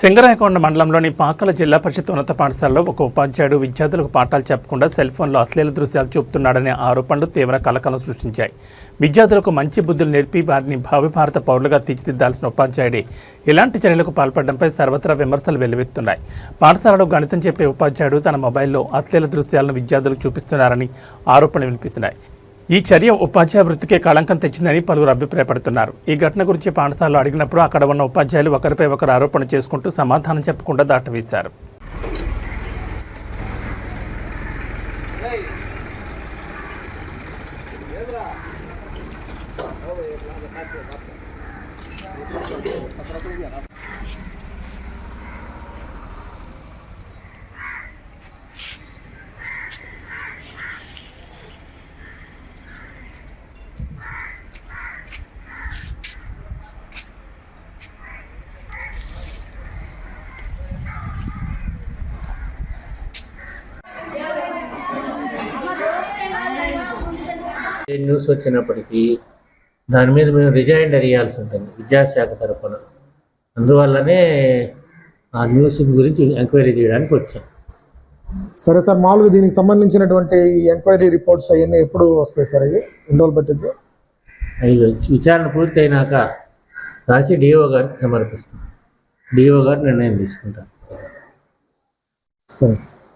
సింగరాయకొండ మండలంలోని పాకల జిల్లా పరిషత్ ఉన్నత పాఠశాలలో ఒక ఉపాధ్యాయుడు విద్యార్థులకు పాఠాలు చెప్పకుండా సెల్ ఫోన్లో అశ్లీల దృశ్యాలు చూపుతున్నాడనే ఆరోపణలు తీవ్ర కలకలం సృష్టించాయి. విద్యార్థులకు మంచి బుద్ధులు నేర్పి వారిని భావి భారత పౌరులుగా తీర్చిదిద్దాల్సిన ఉపాధ్యాయుడే. ఇలాంటి చర్యలకు పాల్పడడంపై సర్వత్రా విమర్శలు వెల్లువెత్తున్నాయి పాఠశాలలో గణితం చెప్పే ఉపాధ్యాయుడు తన మొబైల్లో అశ్లీల దృశ్యాలను విద్యార్థులకు చూపిస్తున్నారని ఆరోపణలు వినిపిస్తున్నాయి. ఈ చర్య ఉపాధ్యాయ వృత్తికే కళంకం తెచ్చిందని పలువురు అభిప్రాయపడుతున్నారు. ఈ ఘటన గురించి పాఠశాలలో అడిగినప్పుడు అక్కడ ఉన్న ఉపాధ్యాయులు ఒకరిపై ఒకరు ఆరోపణ చేసుకుంటూ సమాధానం చెప్పకుండా దాటవేశారు. న్యూస్ వచ్చినప్పటికీ దాని మీద మేము రిజైండర్ ఇవ్వాల్సి ఉంటుంది విద్యాశాఖ తరఫున. అందువల్లనే ఆ న్యూస్ గురించి ఎంక్వైరీ చేయడానికి వచ్చాం. సరే సార్ మామూలుగా దీనికి సంబంధించినటువంటి ఎంక్వైరీ రిపోర్ట్స్ అవన్నీ ఎప్పుడు వస్తాయి సార్ అవి? ఎన్ని రోజులు పట్టింది అవి విచారణ పూర్తి అయినాక రాసి డిఓ గారికి సమర్పిస్తాం. డిఓ గారు నిర్ణయం తీసుకుంటారు. సరే సార్.